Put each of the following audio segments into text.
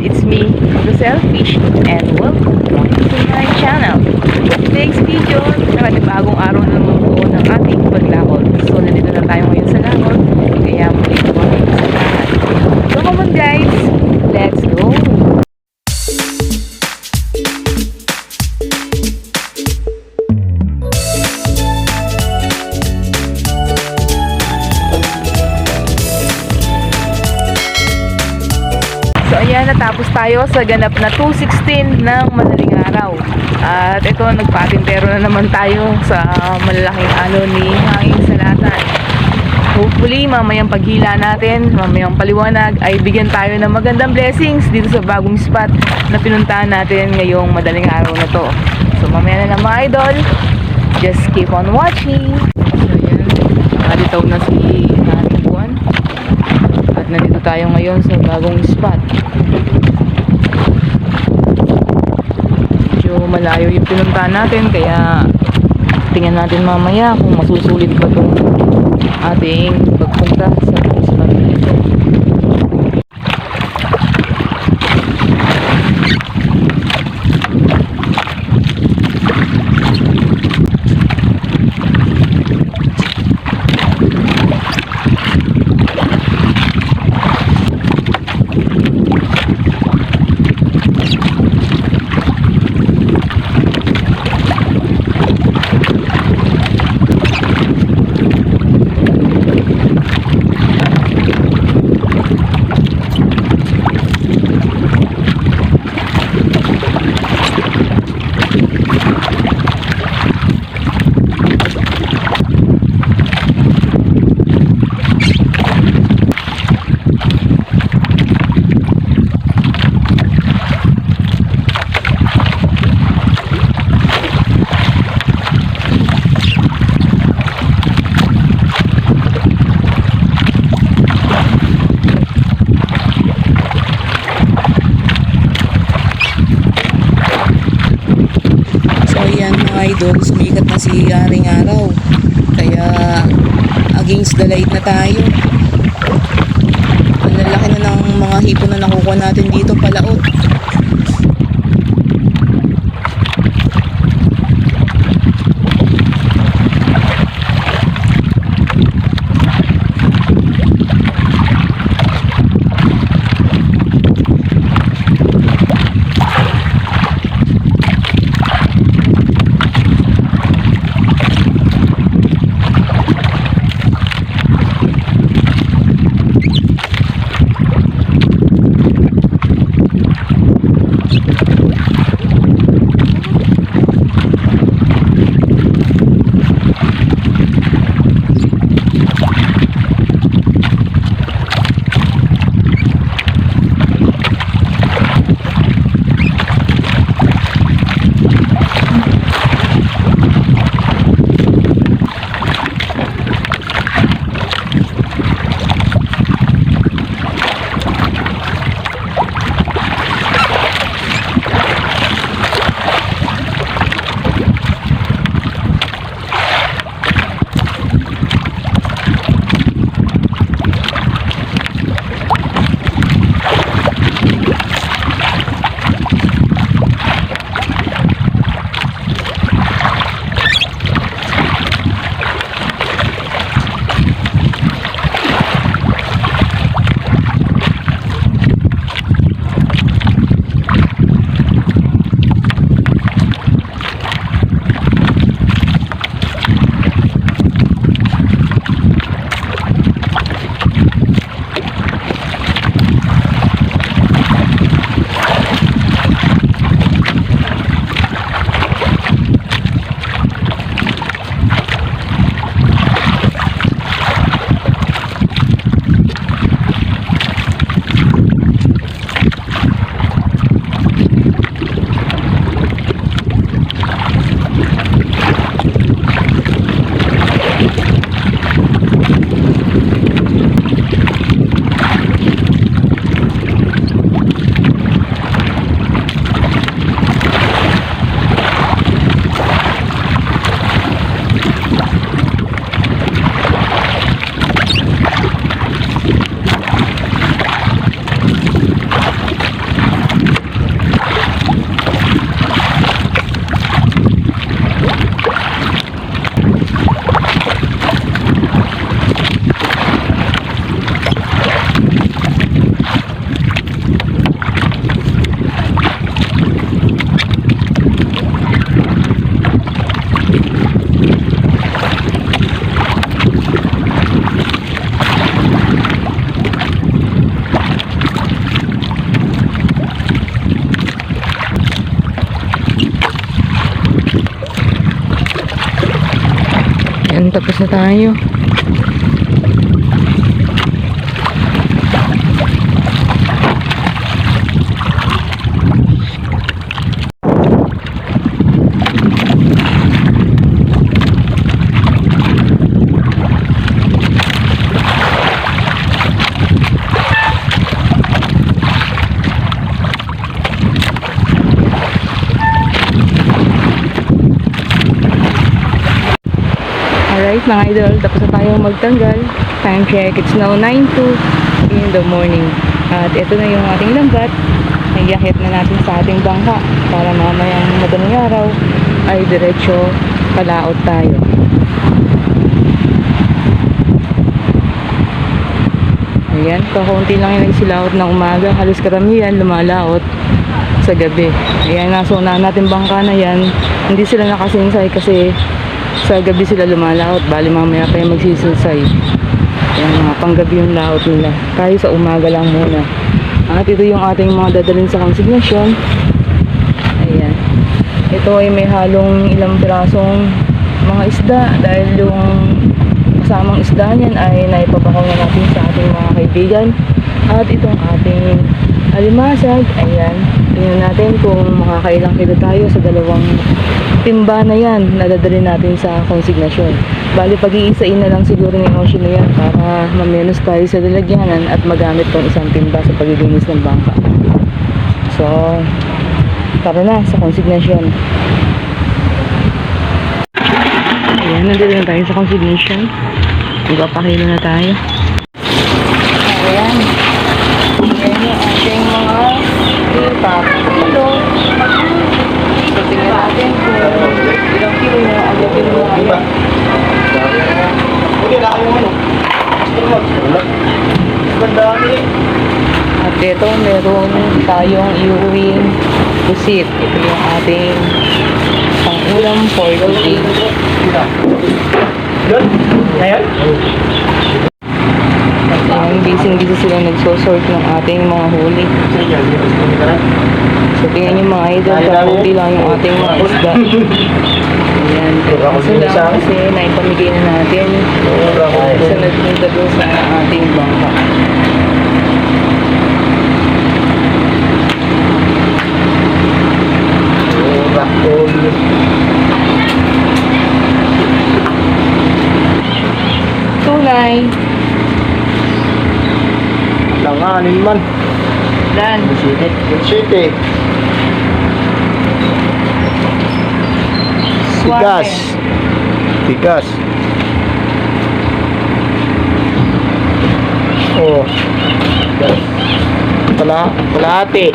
it's me, the Selfish, and welcome to my channel. Today's video, nakatibagong araw na naman po ng ating paglakot. So, nandito na tayo ngayon sa lakot, kaya muli ko kami sa lahat. So, come on guys, let's ayan, natapos tayo sa ganap na 216 ng madaling araw. At ito, nagpatintero na naman tayo sa malalaking alon ni Hanging Salatan. Hopefully, mamayang paghila natin, mamayang paliwanag, ay bigyan tayo ng magandang blessings dito sa bagong spot na pinuntahan natin ngayong madaling araw na to. So mamaya na lang mga idol, just keep on watching. So ayan, nakaditaw na si nandito tayo ngayon sa bagong spot. Medyo malayo yung pinuntahan natin kaya tingnan natin mamaya kung masusulit ba itong ating pagpunta sa spot na ito. So ayan mga idol, sumikat Haring Araw. Kaya against the light na tayo. Ang lalaki na ng mga hipon na nakukuha natin dito palaot. Tapos na tayo. Alright mga idol, tapos na tayong magtanggal. Time check, it's now 9.02 in the morning. At ito na yung ating lambat. Nagyakit na natin sa ating bangka para mamayang madaling araw ay diretso palaot tayo. Ayan, kakaunti lang yung nagsilaot ng umaga. Halos karamihan lumalaot sa gabi. Ayan, nasa unahan natin bangka na yan. Hindi sila nakasinsay kasi sa gabi sila lumalaot. Bali mamaya pa yung magsisinsay. Ayan, mga panggabi yung laot nila. Tayo sa umaga lang muna. At ito yung ating mga dadalhin sa consignation. Ayan. Ito ay may halong ilang pirasong mga isda dahil yung kasamang isda niyan ay naipabakaw na natin sa ating mga kaibigan. At itong ating alimasag, ayan, tingnan natin kung makakailang kilo tayo sa dalawang timba na yan na dadalhin natin sa konsignasyon. Bali, pag-iisain na lang siguro ni Ocean na yan para mamenos tayo sa lalagyanan at magamit tong isang timba sa paglilinis ng bangka. So, tara na sa konsignasyon. Ayan, nandito na tayo sa consignation. Magpapakilo na tayo. Ayan. Ayan yung ating mga ipapakilo. At ito, meron tayong iuwing pusit. Ito yung ating pang-ulam for today. Yun. Ngayon? Busy-busy sila nagsosort ng ating mga huli. So, tingnan yung mga idol, kakunti lang yung ating mga isda. Ayan, kaso lang kasi naipamigay na natin sa nagpunta doon sa ating bangka. Rakol. Tunay, Langanin man. Dan, City. City. Tigas. Tigas. Oh. Pala, palate.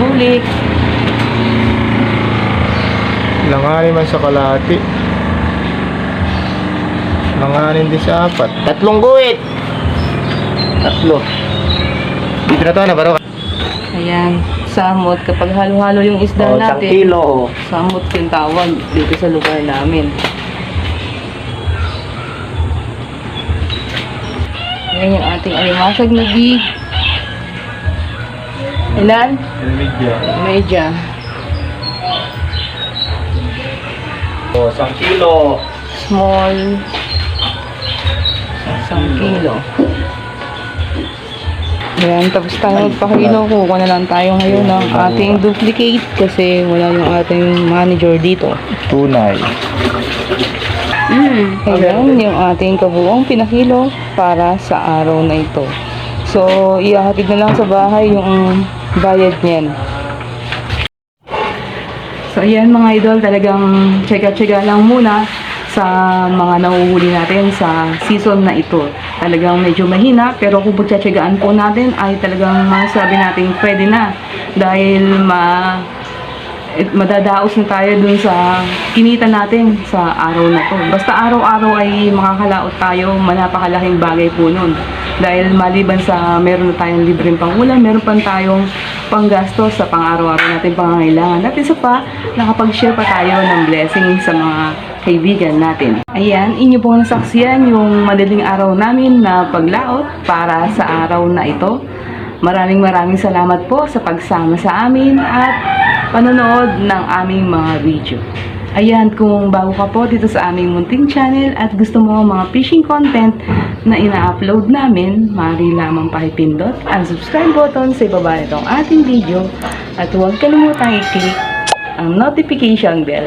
bulik, Langanin man sa kalahati. Langanin din sa apat. Tatlong guwit. Tatlo. Dito na to, na baro. ayan, samot. Kapag halo-halo yung isda Oh, isang natin, kilo. oh. samot yung tawag dito sa lugar namin. Ayan yung ating alimasag na gig. Ilan? Medya. Oh, isang kilo. Small. Isang kilo. Ayan, tapos tayo magpakilo. Kukuha na lang tayo ngayon ng ating duplicate kasi wala yung ating manager dito. Tunay. Ayan, yung ating kabuong pinakilo para sa araw na ito. So, ihahatid na lang sa bahay yung bayad niyan. So, ayan mga idol, talagang tsaga-tsaga lang muna sa mga nahuhuli natin sa season na ito. Talagang medyo mahina, pero kung pagtsatsagaan po natin ay talagang masabi natin pwede na. Dahil ma eh, madadaos na tayo dun sa kinita natin sa araw na to. Basta araw-araw ay makakalaot tayo, manapakalaking bagay po nun. Dahil maliban sa meron na tayong libreng pangulam, meron pa tayong panggastos sa pang-araw-araw natin pangangailangan. At isa pa, nakapag-share pa tayo ng blessing sa mga kaibigan natin. Ayan, inyo pong nasaksiyan yung madaling araw namin na paglaot para sa araw na ito. Maraming maraming salamat po sa pagsama sa amin at panonood ng aming mga video. Ayan, kung bago ka po dito sa aming munting channel at gusto mo mga fishing content na ina-upload namin, maaari lamang pakipindot ang subscribe button sa ibaba nitong ating video at huwag kalimutang i-click ang notification bell